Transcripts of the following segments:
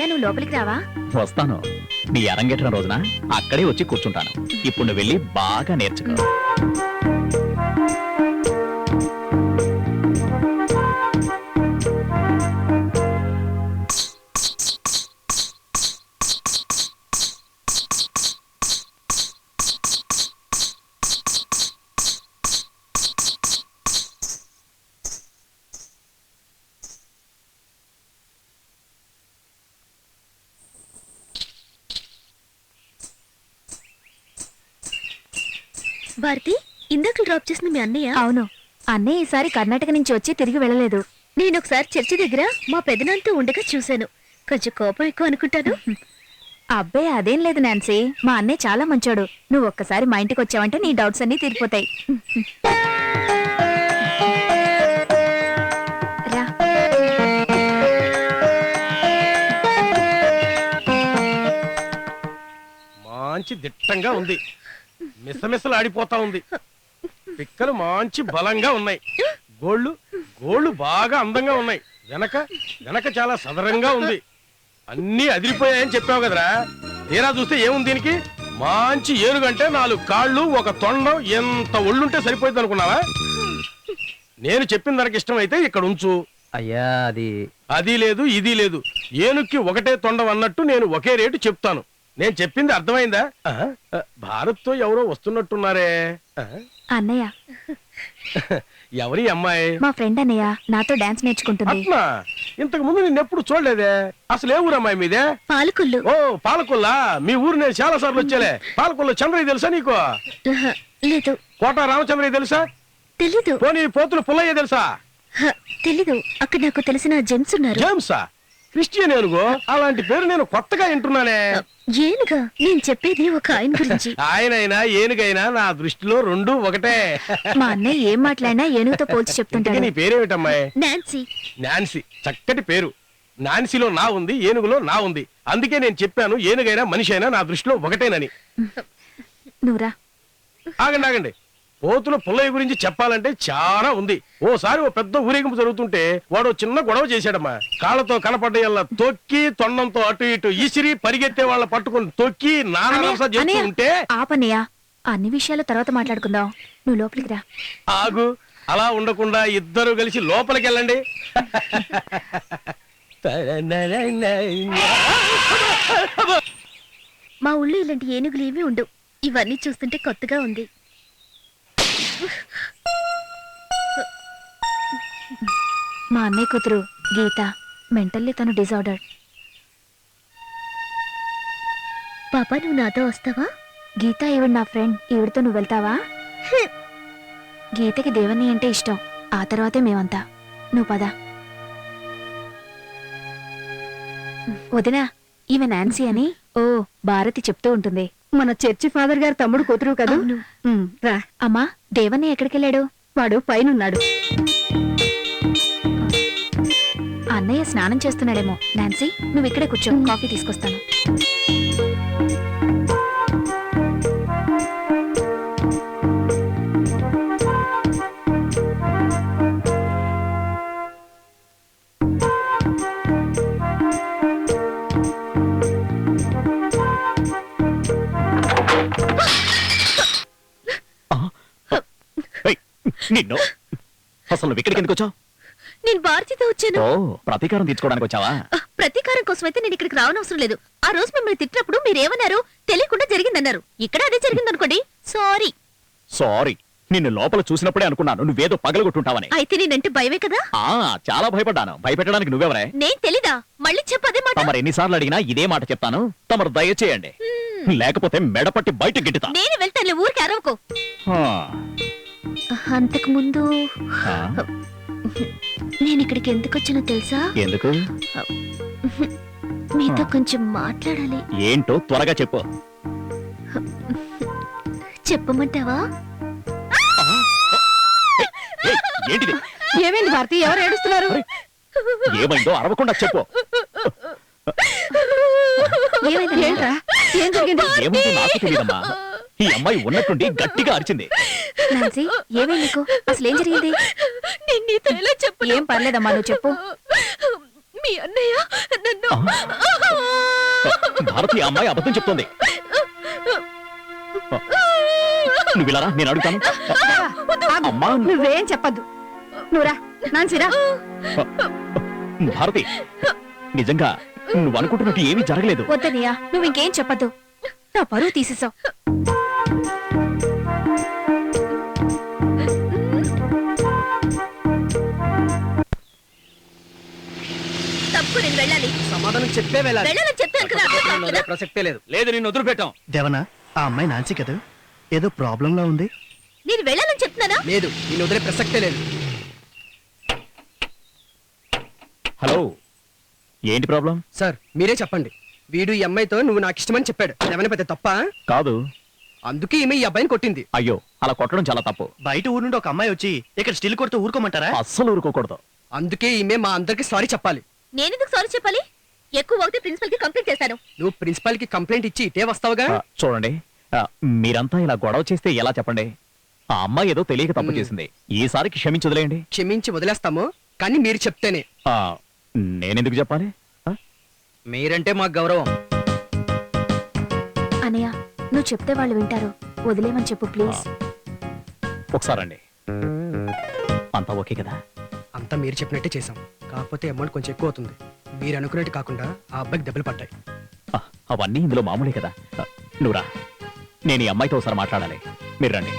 అన్నయ్య నువ్వు లోపలికి రావా? వస్తాను. నీ అరంగేట్రం రోజున అక్కడే వచ్చి కూర్చుంటాను. ఇప్పుడు నువ్వు వెళ్ళి బాగా నేర్చుకో. భారతి ఇందాక డ్రాప్ చేసిన మీ అన్నయ్య? అవును. అన్నయ్య ఈసారి కర్ణాటక నుంచి వచ్చి తిరిగి వెళ్ళలేదు. నేను ఒకసారి చర్చి దగ్గర మా పెదనాన్నతో ఉండగా చూశాను. కొంచెం కోపం ఎక్కువ అనుకుంటాను. అబ్బే అదేం లేదు నాన్సీ. మా అన్నయ్య చాలా మంచోడు. నువ్వు ఒక్కసారి మా ఇంటికి వచ్చావంటే నీ డౌట్స్ అన్ని తీరిపోతాయి. రా. మంచి దిట్టంగా ఉంది. మిసమిసలు ఆడిపోతా ఉంది. పిక్కలు మంచి బలంగా ఉన్నాయి. గోళ్ళు గోళ్ళు బాగా అందంగా ఉన్నాయి. వెనక వెనక చాలా సదరంగా ఉంది. అన్నీ అదిరిపోయాయని చెప్పావు కదరా. తీరా చూస్తే ఏముంది దీనికి? మంచి ఏనుగంటే నాలుగు కాళ్ళు ఒక తొండం ఎంత ఒళ్ళుంటే సరిపోయింది అనుకున్నావా? నేను చెప్పిన ధరకి ఇష్టమైతే ఇక్కడ ఉంచు. అయ్యా అది అది లేదు ఇది లేదు. ఏనుక్కి ఒకటే తొండం అన్నట్టు నేను ఒకే రేటు చెప్తాను. నేను చెప్పింది అర్థమైందా? ఆహా, భారత్తో ఎవరో వస్తున్నట్టున్నారే. అన్నయ్య. ఎవరి అమ్మాయి? మా ఫ్రెండ్ అన్నయ్య నాతో డాన్స్ నేర్చుకుంటుంది. ఇంతకు ముందు నేను ఎప్పుడు చూడలేదే? అసలు ఏ ఊరు అమ్మాయి మీదే? పాలకొల్లు. ఓ పాలకొల్లా? మీ ఊరు నేను చాలా సార్లు వచ్చేలే. పాలకొల్లు చంద్రయ్య తెలుసా నీకు? లేదు. కోట రామచంద్రయ్య తెలుసా? తెలీదు. పోనీ పోతులు పుల్లయ్య తెలుసా? హ, తెలీదు. అక్కడ నాకు తెలిసిన జెంట్స్ ఉన్నారు. జేమ్సా? క్రిస్టియన్ ఏనుగో? అలాంటి పేరు నేను కొత్తగా వింటున్నానే. ఏనుగా? నేను చెప్పేది ఒక ఆయన గురించి. ఆయనైనా ఏనుగైనా నా దృష్టిలో రెండు ఒకటే. మా అన్నయ్య ఏం మాట్లాడినా ఏనుగుతో పోల్చి చెప్తుంటాడు. నీ పేరేమిటమ్మాయి? నాన్సీ. నాన్సీ. చక్కటి పేరు. నాన్సీలో నా ఉంది ఏనుగులో నా ఉంది. అందుకే నేను చెప్పాను ఏనుగైనా మనిషి అయినా నా దృష్టిలో ఒకటేనని. నువ్వురా ఆగండి ఆగండి. పోతుల పుల్లయ్య గురించి చెప్పాలంటే చాలా ఉంది. ఓసారి ఓ పెద్ద ఊరేగింపు జరుగుతుంటే వాడు చిన్న గొడవ చేశాడమ్మా. కాళ్ళతో కనపడ్డయల్లా తొక్కి తొండంతో అటు ఇటు ఈసిరి పరిగెత్తే వాళ్ళ పట్టుకుని తొక్కి నానా చేస్తూ అన్నయ్య, ఉంటే ఆపన్నయ్య అన్ని విషయాలు తర్వాత మాట్లాడుకుందాం. నువ్వు లోపలికి రా. ఆగు. అలా ఉండకుండా ఇద్దరు కలిసి లోపలికి వెళ్ళండి. మా ఊళ్ళో ఇలాంటి ఏనుగులు ఏమీ ఉండవు. ఇవన్నీ చూస్తుంటే కొత్తగా ఉంది. మా అన్నయ్య కూతురు గీత మెంటల్లీ తను డిజార్డర్. పాపా నువ్వు నాతో వస్తావా? గీత ఈవిడ నా ఫ్రెండ్ ఈవిడతో నువ్వు వెళ్తావా? గీతకి దేవని అంటే ఇష్టం. ఆ తర్వాతే మేమంతా. నువ్వు పద. వదినా ఈమె నాన్సీ అని ఓ భారతి చెప్తూ ఉంటుంది. మన చర్చి ఫాదర్ గారు తమ్ముడు కూతురు కదా? రా. అమ్మా దేవన్ని ఎక్కడికెళ్ళాడు? వాడు పైనున్నాడు అన్నయ్య స్నానం చేస్తున్నాడేమో. నాన్సీ నువ్వు ఇక్కడే కూర్చో. కాఫీ తీసుకొస్తాను. నిన్ను? అసలు నువ్వు ఇక్కడికి ఎందుకు వచ్చావు? నేను భారతితో వచ్చాను. ఓ ప్రతీకారం తీర్చుకోవడానికి వచ్చావా? ప్రతీకారం కోసం అయితే నేను ఇక్కడికి రావనవసరం లేదు. ఆ రోజు మిమ్మల్ని తిట్టినప్పుడు మీరేమన్నారు? తెలియకుండా జరిగిందన్నారు. ఇక్కడ అదే జరిగిందనుకోండి. సారీ సారీ నిన్ను లోపల చూసినప్పుడే అనుకున్నాను. నువ్వేదో పగలగొట్టుంటావని. అయితే నేనంటే భయమే కదా? ఆ చాలా భయపడ్డాను. భయపెట్టడానికి నువ్వెవరే? నేను తెలీదా? మళ్ళీ చెప్పదే మాట. తమరు ఎన్నిసార్లు అడిగినా ఇదే మాట చెప్తాను. తమరు దయచేయండి. లేకపోతే మెడపట్టి బయట గిట్టుతా. నేను వెళ్తాను ఊరికి అరవకు. ఆ, అంతకు ముందు ఆ, నేను ఇక్కడికి ఎందుకు వచ్చానో తెలుసా? ఎందుకు? మీతో కొంచెం మాట్లాడాలి. ఏంటో త్వరగా చెప్పు. చెప్పమంటావా? ఏయ్, ఏంటిది? ఏమైంది భారతి? ఎవరు ఏడుస్తున్నారు? ఏమైందో అరవకుండా చెప్పు. ఏమైంది? ఏంట్రా? ఏం జరిగింది? ఏముందో? నాకు తెలియదమ్మా ఈ అమ్మాయి ఉన్నట్టుండి గట్టిగా అరిచింది. నాన్సీ ఏమై నీకు? అసలు ఏం జరిగింది? నేను నీతో ఎలా చెప్పను? ఏం పర్లేదమ్మా నువ్వు చెప్పు. మీ మీ అన్నయ్య నన్ను భారతి ఆ అమ్మాయి అబద్ధం చెప్తోంది. నువ్వు ఇలా నేను అడుగుతాను. అమ్మా. నువ్వేం చెప్పద్దు. నువ్వురా నాన్సిరా భారతి నిజంగా నువ్వు అనుకుంటున్నట్టు ఏమీ జరగలేదు. వద్దనయ్య నువ్వు ఇంకేం చెప్పద్దు. నా పరువు తీసేసావు. సమాధానం చెప్పే వెళ్ళాలి. వెళ్ళాలని చెప్పాను కదా. అర్థం కాదు కదా? ప్రసక్తే లేదు. లేదు నేను వదిలిపెట్టాం. దేవనా ఆ అమ్మాయి నాన్సీ కదా? ఏదో ప్రాబ్లంలా ఉంది. నేను వెళ్ళాలని చెప్తున్నానా? లేదు నేను వదిలే ప్రసక్తే లేదు. హలో ఏంటి ప్రాబ్లం సార్ మీరే చెప్పండి. వీడు ఈ అమ్మాయితో నువ్వు నాకు ఇష్టమని చెప్పాడు. ఏమైనా పెద్ద తప్ప? కాదు. అందుకే ఈమె ఈ అబ్బాయిని కొట్టింది. అయ్యో అలా కొట్టడం చాలా తప్పు. బయట ఊరు నుండి ఒక అమ్మాయి వచ్చి ఇక్కడ స్టిల్ కొడుతూ ఊరుకోమంటారా? అస్సలు ఊరుకోకూడదు. అందుకే ఈమె మా అందరికి సారీ చెప్పాలి. నేనెందుకు సారీ చెప్పాలి? ఎక్కువ అవుతే ప్రిన్సిపల్కి కంప్లైంట్ చేశాను. నువ్వు ప్రిన్సిపాల్కి కంప్లైంట్ ఇచ్చి ఇటే వస్తావుగా? ఆ, చూడండి. ఆ, మీరంతా ఇలా గొడవ చేస్తే ఎలా చెప్పండి? ఆ అమ్మాయి ఏదో తెలియక తప్పు. చేసింది. ఈసారికి క్షమించి వదిలేయండి క్షమించి వదిలేస్తాము కానీ మీరు చెప్తేనే. ఆ, నేనెందుకు చెప్పాలి? ఆ? మీరంటే మాకు గౌరవం. అనయ్య నువ్వు చెప్తే వాళ్ళు వింటారు. వదిలేమని చెప్పు ప్లీజ్. ఒకసారండి అంతా ఓకే కదా? అంతా మీరు చెప్పినట్టే చేసాం కాకపోతే అమౌంట్ కొంచెం ఎక్కువ అవుతుంది. మీరు అనుకున్నట్టు కాకుండా ఆ అబ్బాయికి దెబ్బలు పడ్డాయి. ఆ, అవన్నీ ఇందులో మామూలే కదా. ఆ, నువ్వురా నేను ఈ అమ్మాయితో ఒకసారి మాట్లాడాలి. మీరు రండి.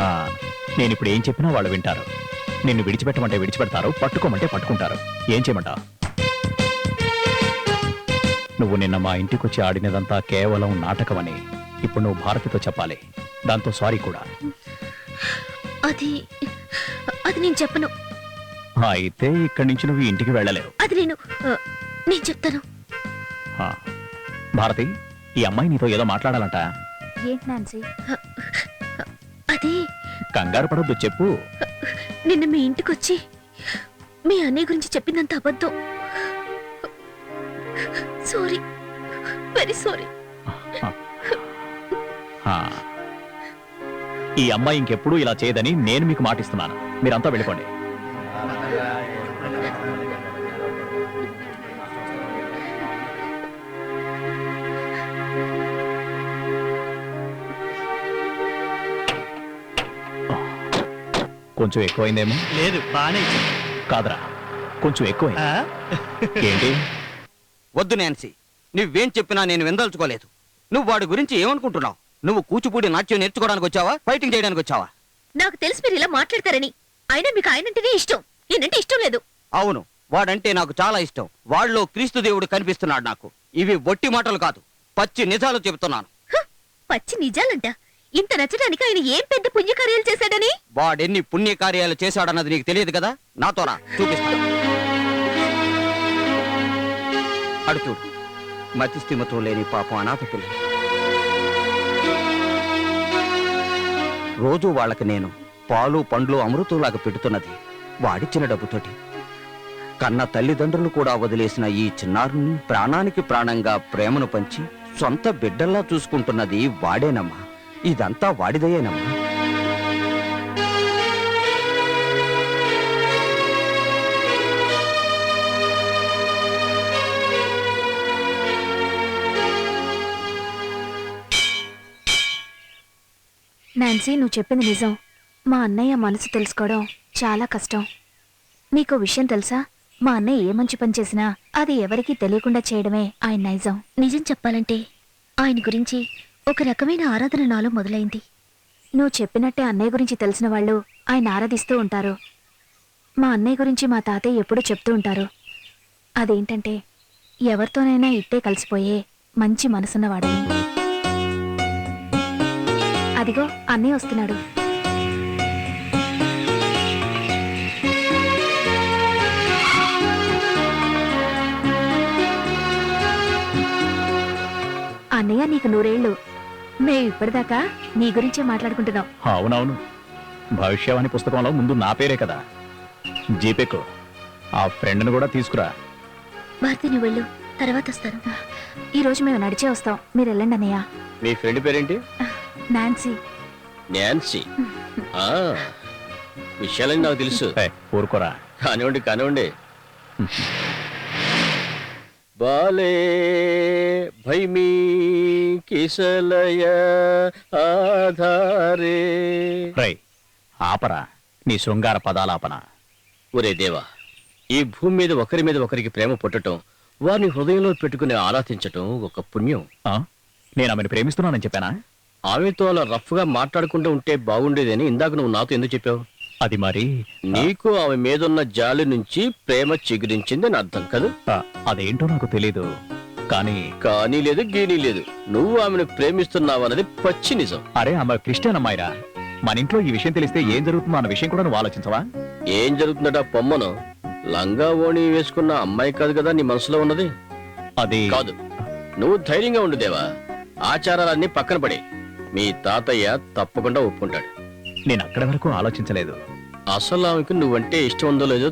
ఆ, నేను ఇప్పుడు ఏం చెప్పినా వాళ్ళు వింటారు. నిన్ను విడిచిపెట్టమంటే విడిచిపెడతారు పట్టుకోమంటే పట్టుకుంటారు. ఏం చేయమంటావు? నువ్వు నిన్న మా ఇంటికి వచ్చి ఆడినదంతా కేవలం నాటకమని ఇప్పుడు నువ్వు భారతితో చెప్పాలి. దాంతో సారీ కూడా. అది అది నేను చెప్పను. అయితే ఇక్కడి నుంచి నువ్వు ఇంటికి వెళ్ళలేవు. అది నేను ఆ, నేను చెప్తాను. ఆ, భారతి ఈ అమ్మాయి నీతో ఏదో మాట్లాడాలంట. ఏంటి నాన్సీ? అది. కంగారు పడొద్దు చెప్పు. నిన్న మీ ఇంటికి వచ్చి మీ అన్నయ్య గురించి చెప్పిందంత అబద్ధం. Sorry very sorry. ఆ. ఈ అమ్మాయి ఇంకెప్పుడు ఇలా చేయదని నేను మీకు మాటిస్తున్నాను. మీరంతా వెళ్ళిపోండి. కొంచెం ఎక్కువైందేమో. లేదు బానే. కాదరా కొంచెం ఎక్కువైంది? ఏంటి? వద్దు నాన్సీ. నువ్వేం చెప్పినా నేను విందల్చుకోలేదు. నువ్వు వాడి గురించి ఏమనుకుంటున్నావు? నువ్వు కూచిపూడి నాట్యం నేర్చుకోవడానికి వచ్చావా? ఫైటింగ్ చేయడానికి వచ్చావా? నాకు తెలిసి మీరు ఇలా మాట్లాడతారని. అయినా మీకు ఆయనంటేనే ఇష్టం. నేనంటే ఇష్టం లేదు. అవును వాడంటే నాకు చాలా ఇష్టం. వాళ్ళలో క్రీస్తు దేవుడు కనిపిస్తున్నాడు నాకు. ఇవి ఒట్టి మాటలు కాదు. పచ్చి నిజాలు చెబుతున్నాను! పచ్చి నిజాలంట. ఇంత నచ్చడానికి ఆయన ఏం పెద్ద పుణ్యకార్యాలు చేశాడని? వాడెన్ని పుణ్యకార్యాలు చేశాడన్నది నీకు తెలియదు కదా? నాతో రా చూపిస్తాను అడు లేని పాపం అనాథ పిల్లలు రోజు వాళ్ళకి నేను పాలు పండ్లు అమృతంలాగా పెడుతున్నది వాడిచ్చిన డబ్బుతోటి. కన్న తల్లిదండ్రులు కూడా వదిలేసిన ఈ చిన్నారుని ప్రాణానికి ప్రాణంగా ప్రేమను పంచి సొంత బిడ్డల్లా చూసుకుంటున్నది వాడేనమ్మా. ఇదంతా వాడిదయేనమ్మా. నాన్సీ నువ్వు చెప్పింది నిజం. మా అన్నయ్య మనసు తెలుసుకోవడం చాలా కష్టం. నీకు విషయం తెలుసా? మా అన్నయ్య ఏ మంచి పని చేసినా అది ఎవరికీ తెలియకుండా చేయడమే ఆయన నైజం. నిజం చెప్పాలంటే ఆయన గురించి ఒక రకమైన ఆరాధన నాలో మొదలైంది. నువ్వు చెప్పినట్టే అన్నయ్య గురించి తెలిసిన వాళ్ళు ఆయన ఆరాధిస్తూ ఉంటారు. మా అన్నయ్య గురించి మా తాతయ్య ఎప్పుడూ చెప్తూ ఉంటారు. అదేంటంటే ఎవరితోనైనా ఇట్టే కలిసిపోయే మంచి మనసున్నవాడు అదిగో అన్నయ్య వస్తున్నాడు. అన్నయ్య నీకు నూరేళ్ళు. మేము ఇప్పటిదాకా నీ గురించే మాట్లాడుకుంటున్నాం. అవునవును. భవిష్యవాణి పుస్తకంలో ముందు నా పేరే కదా. జీపేకు ఆ ఫ్రెండ్ను కూడా తీసుకురా. భారతి నువ్వు వెళ్ళు తర్వాత వస్తాను. ఈ రోజు మేము నడిచే వస్తాం. మీరు వెళ్ళండి అన్నయ్య. మీ ఫ్రెండ్ పేరేంటి? నాన్సీ. నాన్సీ? విషయాలని నాకు తెలుసు. ఏ, ఊరుకోరా. కానివ్వండి కానివ్వండి బాలే భైమీ కిసలయ ఆధారే. రై ఆపరా నీ శృంగార పదాలాపన. ఒరే దేవా ఈ భూమి మీద ఒకరి మీద ఒకరికి ప్రేమ పుట్టటం వారిని హృదయంలో పెట్టుకుని ఆరాధించటం ఒక పుణ్యం. ఆ? నేను ఆమెను ప్రేమిస్తున్నానని చెప్పానా? ఆమెతో అలా రఫ్గా మాట్లాడుకుంటూ ఉంటే బాగుండేదని ఇందాక నువ్వు నాతో ఎందుకు చెప్పావు? అది మరి? నీకు ఆమె మీదున్న జాలి నుంచి ప్రేమ చిగురించింది అని అర్థం కదా? ఆ, అదేంటో నాకు తెలీదు. కానీ కానీ లేదు గీనీ లేదు. నువ్వు ఆమెను ప్రేమిస్తున్నావు అన్నది పచ్చి నిజం. అరే ఆమె క్రిస్టియన్ అమ్మాయిరా. మన ఇంట్లో ఈ విషయం తెలిస్తే ఏం జరుగుతుందో అన్న విషయం కూడా నువ్వు ఆలోచించవా? ఏం జరుగుతుందట పొమ్మను. లంగా ఓణి వేసుకున్న అమ్మాయి కాదు కదా నీ మనసులో ఉన్నది? అది కాదు. నువ్వు ధైర్యంగా ఉండు దేవా. ఆచారాలన్నీ పక్కన పడే. మీ తాతయ్య తప్పకుండా ఒప్పుకుంటాడు. నేను అక్కడి వరకు ఆలోచించలేదు. అసలు ఆమెకు నువ్వంటే ఇష్టం ఉందో లేదో